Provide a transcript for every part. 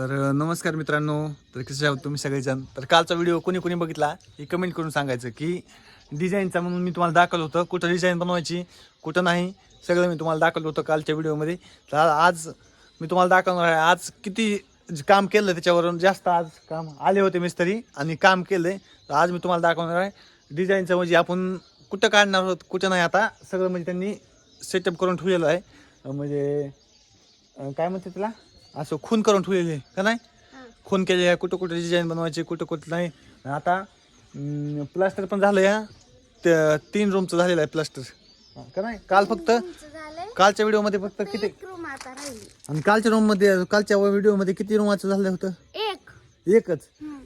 तर नमस्कार मित्रांनो. तर कसे आहोत तुम्ही सगळेजण? तर कालचा व्हिडिओ कोणी कोणी बघितला? हे कमेंट करून सांगायचं की डिझाईनचा म्हणून मी तुम्हाला दाखवलं होतं. कुठं डिझाईन बनवायची कुठं नाही सगळं मी तुम्हाला दाखवलं होतं कालच्या व्हिडिओमध्ये. तर आज मी तुम्हाला दाखवणार आहे आज किती काम केलं त्याच्यावरून? जास्त आज काम आले होते मिस्त्री आणि काम केलं तर आज मी तुम्हाला दाखवणार आहे डिझाईनचं म्हणजे आपण कुठं काढणार आहोत कुठं नाही आता सगळं म्हणजे त्यांनी सेटअप करून ठेवलेलं आहे. म्हणजे काय म्हणते त्याला? असं खून करून ठेवलेले का नाही? खून केले आहे कुठं कुठं डिझाईन बनवायचे कुठं कुठं नाही. आणि आता प्लास्टर पण झालं या तीन रूमचं झालेलं आहे प्लास्टर. का नाही? काल फक्त कालच्या व्हिडिओमध्ये फक्त किती? आणि कालच्या रूममध्ये कालच्या व्हिडिओमध्ये किती रूमाचं झालं होतं? एक. एकच.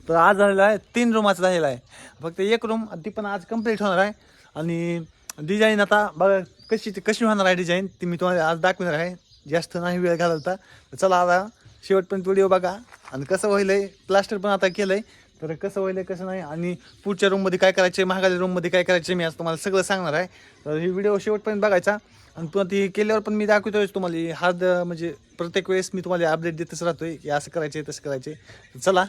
तर आज झालेलं आहे तीन रूमाचं झालेलं आहे. फक्त एक रूम ती पण आज कंप्लीट होणार आहे. आणि डिझाईन आता बघा कशी कशी होणार आहे डिझाईन ती मी तुम्हाला आज दाखवणार आहे. जास्त नाही वेळ घालवता. तर चला आता शेवटपर्यंत व्हिडिओ बघा. आणि कसं होईल प्लास्टर पण आता केलं आहे तर कसं होईल कसं नाही. आणि पुढच्या रूममध्ये काय करायचे महागाच्या रूममध्ये काय करायचे मी आज तुम्हाला सगळं सांगणार आहे. तर ही व्हिडिओ शेवटपर्यंत बघायचा. आणि पुन्हा ती केल्यावर पण मी दाखवतोय तुम्हाला. हार्द म्हणजे प्रत्येक वेळेस मी तुम्हाला अपडेट देतच राहतोय. की असं करायचे तसं करायचे. चला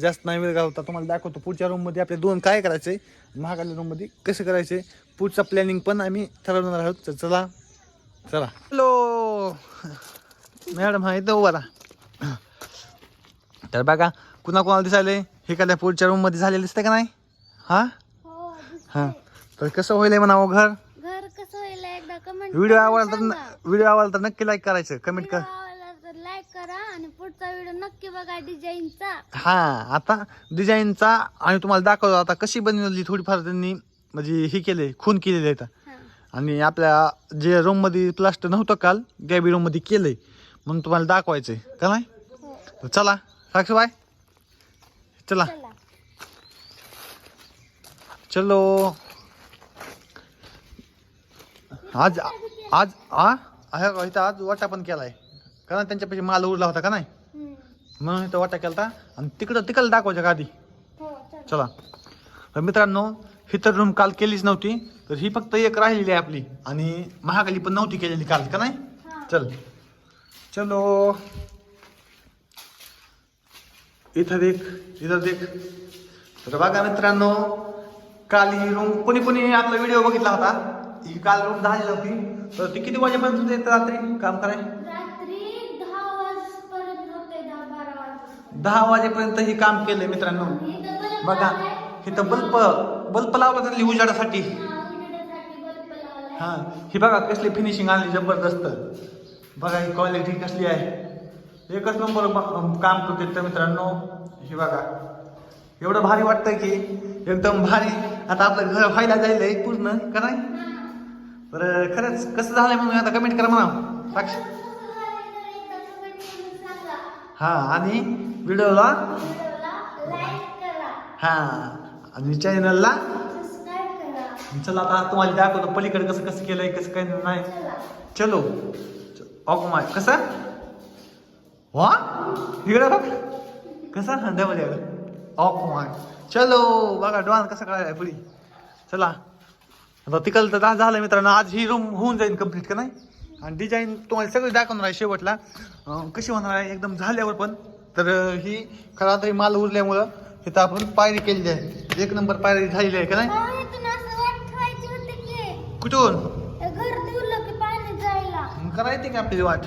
जास्त नाही वेळ घालवता. तुम्हाला दाखवतो पुढच्या रूममध्ये आपले दोन काय करायचे. महागाल्या रूममध्ये कसं करायचे. पुढचं प्लॅनिंग पण आम्ही ठरवणार आहोत. तर चला चला. हॅलो. मॅडम हा इथं उभा राहा. तर बघा कुणा कोणाला दिसायले हे काय पुढच्या रूममध्ये झालेलं दिसतंय का नाही? हा? हो हां. तर कसं होईल म्हणावं घर? घर कसं होईल एकदा कमेंट व्हिडिओ आवडला तर व्हिडिओ आवडला तर नक्की लाईक करायचं. कमेंट कर. तर लाईक करा आणि पुढचा व्हिडिओ नक्की बघा डिझाईनचा हा आता डिझाईनचा आणि तुम्हाला दाखवतो आता कशी बनवली थोडीफार त्यांनी म्हणजे हे केले खून केलेले आहेत. हा आणि आपल्या जे रूममध्ये प्लास्टर नव्हतं काल गॅबी रूममध्ये केलंय. म्हणून तुम्हाला दाखवायचंय. का नाही? तर चला साक्षीबाई. चला. चला. चलो. आज आज आ? आहे का इथं आज वाटा पण केलाय. कारण त्यांच्यापाशी माल उरला होता का नाही. म्हणून इथं वाटा केलता. आणि तिकडं तिकडं दाखवायचं का आधी. हो चला. चला. तर मित्रांनो ही तर रूम काल केलीच नव्हती तर ही फक्त एक राहिलेली आहे आपली. आणि महागाली पण नव्हती केलेली काल का नाही? हा. चल. चलो. इथं देख इथं देख. तर बघा मित्रांनो काल ही रूम कोणी कोणी आपला व्हिडिओ बघितला होता? ही काल रूम झाली नव्हती तर ती किती वाजेपर्यंत येते रात्री? काम कराय? रात्री दहा वाजपर्यंत होते ही काम केलंय मित्रांनो. बघा. इथं बल्ब बल्ब लावला त्यांनी उजाडासाठी. हा. हा ही बघा कसली फिनिशिंग आली जबरदस्त. बघा ही क्वालिटी कसली आहे. एकच नंबर काम करते तर मित्रांनो. ही बघा. एवढं भारी वाटतंय की एकदम भारी. आता आपलं घर व्हायला जायलंय पूर्ण का नाही? बरं खरंच कसं झालंय म्हणून आता कमेंट करा म्हणा. साक्ष. हा आणि व्हिडिओला हा. आणि चॅनलला चला आता तुम्हाला दाखवतो पलीकडे कसं कसं केलंय कसं काय नाही. चला. ऑफ माय कसा? वा? इकडे बघ. कसा? हंड्यामध्ये ऑफ माय चलो. बघा डॉन कसा कळायला पुढे. चला. आता तिकडलं तर झालं मित्रांनो. आज ही रूम होऊन जाईल कंप्लीट का नाही? आणि डिझाईन तुम्हाला सगळी दाखवणार आहे शेवटला. कशी होणार आहे? एकदम झाल्यावर पण. तर ही खरा तरी माल उरल्यामुळं इथं आपण पायरी केलेली आहे. एक नंबर पायरी झालेली आहे का नाही? कुठून? करायची का आपली वाट?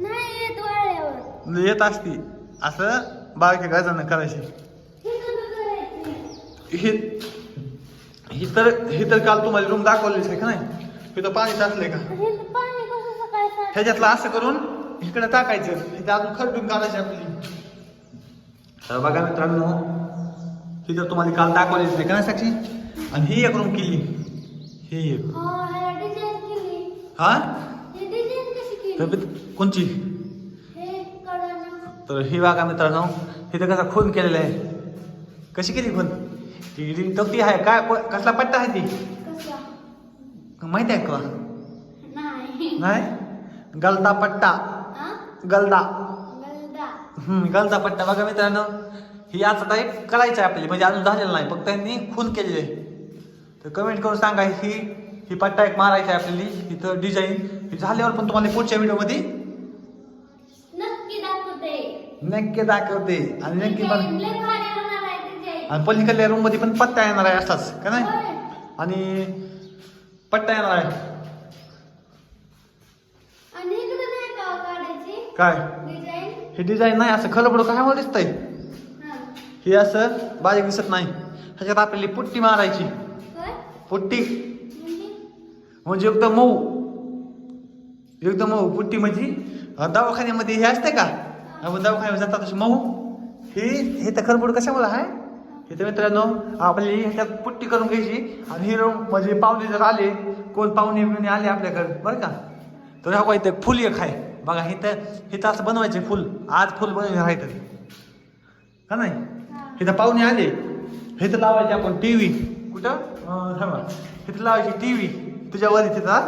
नाही येत असती. असं बारक्या गाजानं करायची. हे ही तर ही तर काल तुम्हाला रूम दाखवलीच आहे का नाही? तिथं पाणी टाकलंय का? ह्याच्यातलं असं करून इकडे टाकायचं. इथं अजून खरडून काढायची आपली. तर बघा मित्रांनो ही तर तुम्हाला काल दाखवलीच नाही का साक्षी? आणि ही एक रूम केली. ही एक. हो केली. हा? हे कशी केली? तर कोणची? हे तर ही बघा मित्रांनो इथं कसा खून केलेला आहे. कशी केली खून? ती रिंग तवती आहे काय कसला पट्टा आहे ती? माहिती आहे का? नाही. नाही? गलदा पट्टा. हा? गलदा. गलदा पट्टा बघा मित्रांनो. ही याचा टाईप करायचं आहे आपली म्हणजे अजून झालेलं नाही. फक्त त्यांनी खून केलेले तर कमेंट करून सांगा ही ही पट्टा एक मारायची आहे आपल्याली. इथं डिझाईन ही झाल्यावर पण तुम्हाला पुढच्या व्हिडिओमध्ये नक्की दाखवते. नक्की दाखवते. आणि नक्की पण आहे आणि पलीकडल्या रूममध्ये पण पट्टा येणार आहे असाच का नाही. आणि पट्टा येणार आहे. काय? हे डिझाईन नाही असं खरं पडू काय मला दिसतंय? हे असं बारीक दिसत नाही. ह्याच्यात आपल्याला पुट्टी मारायची. पुट्टी. म्हणजे? म्हणजे एकदम मऊ. एकदम मऊ. पुट्टी म्हणजे दवाखान्यामध्ये हे असते का? आपण दवाखान्यात जातात तशी मऊ. हे हे तर खरबूड कशामुळे आहे? हे तर मित्रांनो आपली ह्याच्यात पुट्टी करून घ्यायची. आणि हे room म्हणजे पाहुणे जर आले कोण पाहुणे बिवणे आले आपल्याकडे बरं का? तर हा इथं फुल एक आहे. बघा हे तर हे तर असं बनवायचे फुल. आज फुल बनवून तर का नाही? हे तर पाहुणे आले. हे तर लावायचे आपण टी व्ही कुठं? थांबा. हे तर लावायची टी व्ही तुझ्यावर इथे हे?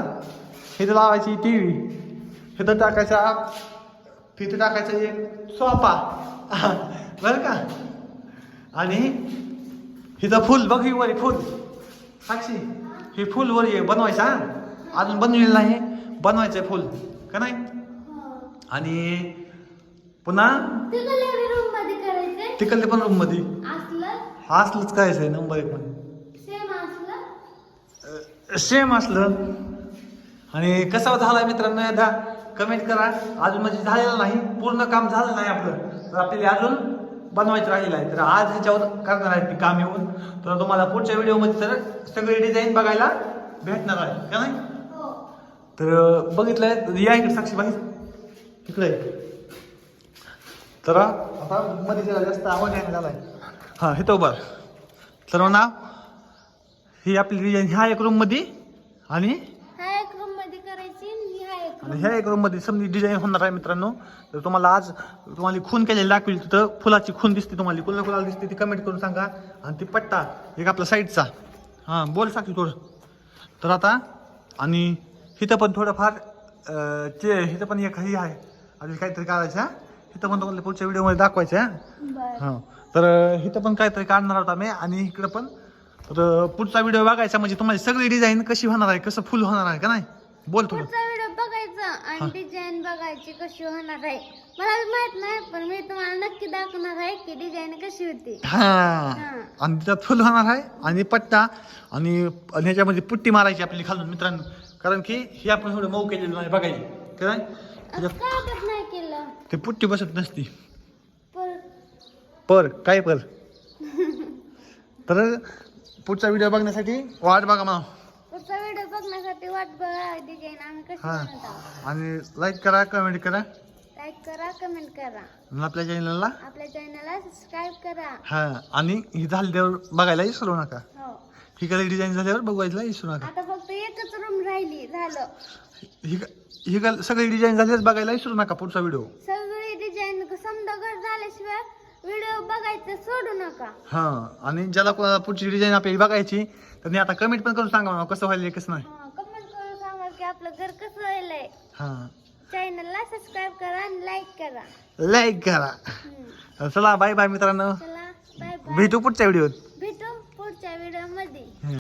तर लावायची टी व्ही हे तर टाकायचा तिथे टाकायचा एक सोफा. बरं का? आणि हिथं फुल बघ ही वर फुल. साक्षी हे फुल वर ये बनवायचं हा? अजून बनवलेलं नाही. बनवायचं फुल. का नाही? हो. आणि पुन्हा तिकडल्या रूममध्ये करायचंय तिकडले पण रूममध्ये असलं? हा असलंच करायचं आहे नंबर एक मध्ये सेम असलं? सेम असलं. आणि कसा झाला मित्रांनो एकदा? कमेंट करा. अजून म्हणजे झालेलं नाही. पूर्ण काम झालं नाही आपलं. तर आपल्याला अजून बनवायचं राहिलं आहे. तर आज ह्याच्यावर करणार आहे ते काम येऊन. तर तुम्हाला पुढच्या व्हिडिओमध्ये तर सगळी डिझाईन बघायला भेटणार आहे. का नाही? हो. तर बघितलंय. या इकडे साक्षीबाई. इकडे. तर आता मध्ये जास्त आवाज यायला झालाय हा हे तो बर तर ना ही आपली डिझाईन ह्या एक रूममध्ये आणि हा एक रूममध्ये करायची आणि हा एक आणि ह्या एक रूममध्ये समजी डिझाईन होणार आहे मित्रांनो. तर तुम्हाला आज तुम्हाला खून केलेली दाखवेल. तिथं फुलाची खून दिसते तुम्हाला. कुठल्या फुलाला दिसते ती कमेंट करून सांगा. आणि ती पट्टा एक आपला साईडचा हां बोल साक्षी थोडं. तर आता आणि इथं पण थोडंफार ते इथं पण एक हे आहे. आणि काहीतरी काढायचं हा. इथं पण तुम्हाला पुढच्या व्हिडिओमध्ये दाखवायचं हा? बर. हां. तर इथं पण काहीतरी काढणार होता मी आणि इकडं पण. तर पुढचा व्हिडिओ बघायचा म्हणजे तुम्हाला सगळी डिझाईन कशी होणार आहे कसं फुल होणार आहे का नाही? बोल थोडं. पुढचा व्हिडिओ बघायचा. आणि डिझाईन बघायची कशी होणार आहे. मला बी माहीत नाही पण मी तुम्हाला नक्की दाखवणार आहे की डिझाईन कशी होती. हा. आणि त्यात फुल होणार आहे आणि पट्टा आणि आणि ह्याच्यामध्ये पुट्टी मारायची आपली खालून मित्रांनो. कारण की हे आपण थोडं मऊ केलेलं नाही बघायची काय केलं ते पुट्टी बसत नसती. पर. पर काय पर? तर पुढचा व्हिडिओ बघण्यासाठी वाट बघा म्हणा. पुढचा व्हिडिओ बघण्यासाठी वाट बघा डिझाईन आम्ही कशी हा. बनवत आहोत आणि लाईक करा कमेंट करा. लाईक करा कमेंट करा. आणि आपल्या चॅनलला आपल्या चॅनलला सबस्क्राईब करा. हा. आणि ही झाल्यावर बघायला विसरू नका. हो. ही कलर डिझाईन झाल्यावर बघायला विसरू नका. आता फक्त एकच रूम राहिली झालं. ही ही सगळी डिझाईन झाल्यावर बघायला विसरू नका पुढचा व्हिडिओ सगळी व्हिडिओ बघायचं सोडू नका. हा आणि ज्याला पुढची डिझाईन आपल्याला बघायची तर मी आता कमेंट पण करून सांगा कसं व्हायला कसं नाही. कमेंट सांगा की आपलं घर कसं हा. करा आणि लाईक करा. लाईक करा. चला बाय बाय मित्रांनो. भेटू पुढच्या व्हिडिओ भेटू पुढच्या व्हिडिओमध्ये.